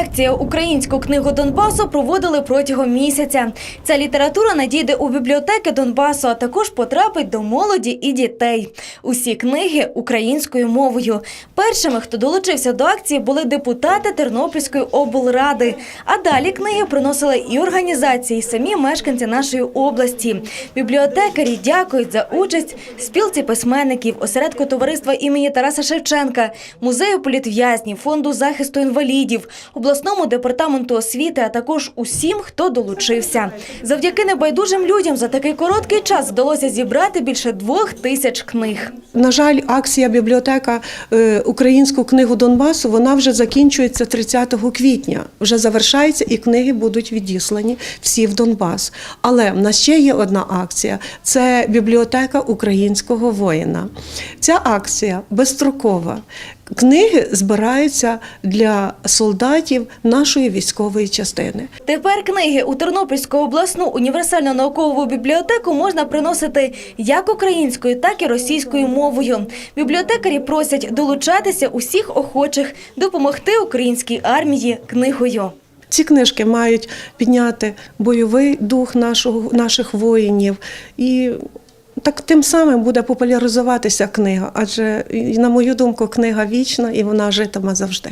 акція Українську книгу Донбасу проводили протягом місяця. Ця література надійде у бібліотеки Донбасу, а також потрапить до молоді і дітей. Усі книги українською мовою. Першими, хто долучився до акції, були депутати Тернопільської облради. А далі книги приносили і організації, і самі мешканці нашої області. Бібліотекарі дякують за участь спілці письменників, осередку товариства імені Тараса Шевченка, музею політв'язнів, фонду захисту інвалідів, обласному департаменту освіти, а також усім, хто долучився. Завдяки небайдужим людям за такий короткий час вдалося зібрати більше двох тисяч книг. На жаль, акція бібліотека е, Українську книгу Донбасу вона вже закінчується 30 квітня. Вже завершається і книги будуть відіслані всі в Донбас. Але в нас ще є одна акція: це бібліотека українського воїна. Ця акція безстрокова. Книги збираються для солдатів нашої військової частини. Тепер книги у Тернопільську обласну універсальну наукову бібліотеку можна приносити як українською, так і російською мовою. Бібліотекарі просять долучатися усіх охочих допомогти українській армії книгою. Ці книжки мають підняти бойовий дух нашого, наших воїнів і. Так тим самим буде популяризуватися книга, адже, на мою думку, книга вічна і вона житиме завжди.